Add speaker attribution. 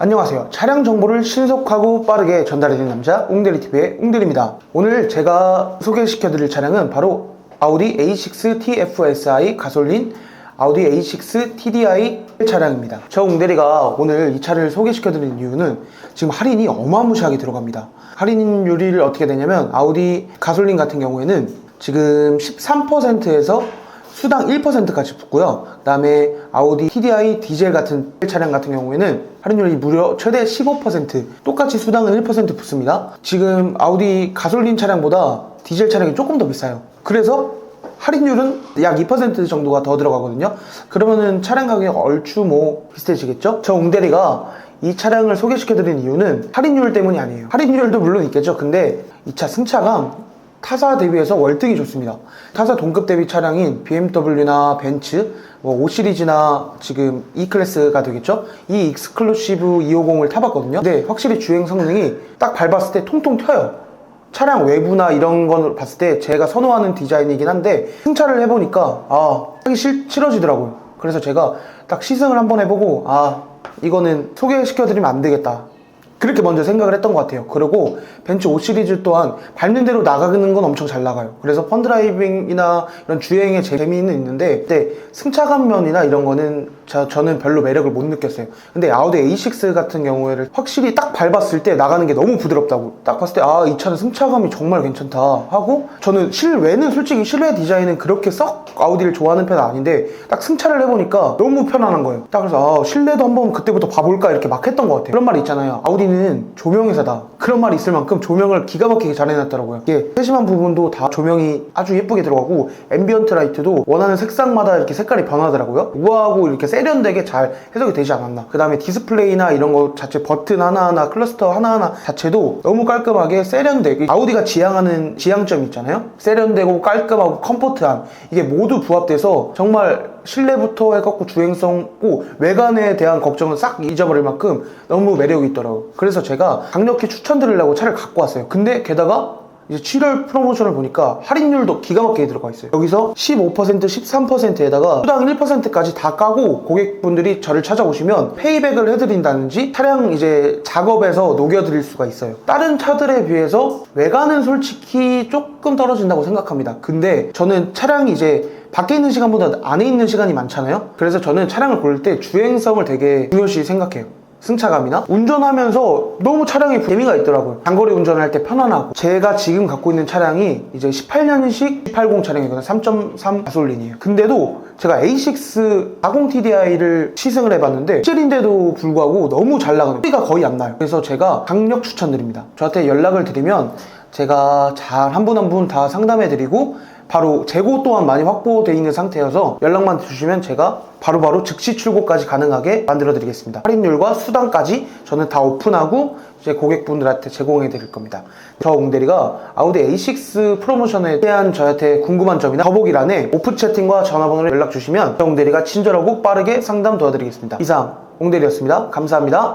Speaker 1: 안녕하세요. 차량 정보를 신속하고 빠르게 전달해주는 남자 웅대리TV의 웅대리입니다. 오늘 제가 소개시켜드릴 차량은 바로 아우디 A6 TFSI 가솔린 아우디 A6 TDI 차량입니다. 저 웅대리가 오늘 이 차를 소개시켜드리는 이유는 지금 할인이 어마무시하게 들어갑니다. 할인율이 어떻게 되냐면 아우디 가솔린 같은 경우에는 지금 13%에서 수당 1%까지 붙고요. 그다음에 아우디 TDI 디젤 같은 차량 같은 경우에는 할인율이 무려 최대 15% 똑같이 수당은 1% 붙습니다. 지금 아우디 가솔린 차량보다 디젤 차량이 조금 더 비싸요. 그래서 할인율은 약 2% 정도가 더 들어가거든요. 그러면은 차량 가격이 얼추 뭐 비슷해지겠죠? 저 웅대리가 이 차량을 소개시켜드린 이유는 할인율 때문이 아니에요. 할인율도 물론 있겠죠. 근데 이 차 승차감 타사 대비해서 월등히 좋습니다. 타사 동급 대비 차량인 BMW나 벤츠, 뭐 5시리즈나 지금 E클래스가 되겠죠? 이 익스클루시브 250을 타봤거든요. 근데 확실히 주행 성능이 딱 밟았을 때 통통 튀어요. 차량 외부나 이런 걸 봤을 때 제가 선호하는 디자인이긴 한데 승차를 해보니까 아 하기 싫, 싫어지더라고요. 그래서 제가 딱 시승을 한번 해보고 아 이거는 소개시켜드리면 안 되겠다. 그렇게 먼저 생각을 했던 것 같아요. 그리고 벤츠 5 시리즈 또한 밟는 대로 나가는 건 엄청 잘 나가요. 그래서 펀드라이빙이나 이런 주행의 재미는 있는데, 근데 승차감 면이나 이런 거는 저, 저는 별로 매력을 못 느꼈어요. 근데 아우디 A6 같은 경우에는 확실히 딱 밟았을 때 나가는 게 너무 부드럽다고. 딱 봤을 때, 아, 이 차는 승차감이 정말 괜찮다 하고, 저는 실외는 솔직히 실외 디자인은 그렇게 썩 아우디를 좋아하는 편은 아닌데, 딱 승차를 해보니까 너무 편안한 거예요. 딱 그래서, 아, 실내도 한번 그때부터 봐볼까 이렇게 막 했던 것 같아요. 그런 말이 있잖아요. 아우디는 조명 회사다. 그런 말이 있을 만큼 조명을 기가 막히게 잘 해놨더라고요. 이게 세심한 부분도 다 조명이 아주 예쁘게 들어가고, 앰비언트 라이트도 원하는 색상마다 이렇게 색깔이 변하더라고요. 우아하고 이렇게 세 련되게 잘 해석이 되지 않았나. 그 다음에 디스플레이나 이런 거 자체 버튼 하나하나, 클러스터 하나하나 자체도 너무 깔끔하게 세련되게, 아우디가 지향하는 지향점 있잖아요. 세련되고 깔끔하고 컴포트한 이게 모두 부합돼서 정말 실내부터 해갖고 주행성 고 외관에 대한 걱정은 싹 잊어버릴 만큼 너무 매력이 있더라고요. 그래서 제가 강력히 추천드리려고 차를 갖고 왔어요. 근데 게다가 이제 7월 프로모션을 보니까 할인율도 기가 막히게 들어가 있어요. 여기서 15%, 13%에다가 수당 1%까지 다 까고 고객분들이 저를 찾아오시면 페이백을 해드린다든지 차량 이제 작업에서 녹여드릴 수가 있어요. 다른 차들에 비해서 외관은 솔직히 조금 떨어진다고 생각합니다. 근데 저는 차량이 이제 밖에 있는 시간보다 안에 있는 시간이 많잖아요. 그래서 저는 차량을 고를 때 주행성을 되게 중요시 생각해요. 승차감이나 운전하면서 너무 차량에 재미가 있더라고요. 장거리 운전할 때 편안하고 제가 지금 갖고 있는 차량이 이제 18년식 180 차량이거든요. 3.3 가솔린이에요. 근데도 제가 A6 40TDI를 시승을 해봤는데 실인데도 불구하고 너무 잘 나가는 소리가 거의 안 나요. 그래서 제가 강력 추천드립니다. 저한테 연락을 드리면 제가 잘 한 분 한 분 다 상담해 드리고 바로 재고 또한 많이 확보되어 있는 상태여서 연락만 주시면 제가 바로 바로 즉시 출고까지 가능하게 만들어 드리겠습니다. 할인율과 수당까지 저는 다 오픈하고 이제 고객분들한테 제공해 드릴 겁니다. 저 웅대리가 아우디 A6 프로모션에 대한 저한테 궁금한 점이나 더보기란에 오픈 채팅과 전화번호를 연락 주시면 저 웅대리가 친절하고 빠르게 상담 도와드리겠습니다. 이상 웅대리였습니다. 감사합니다.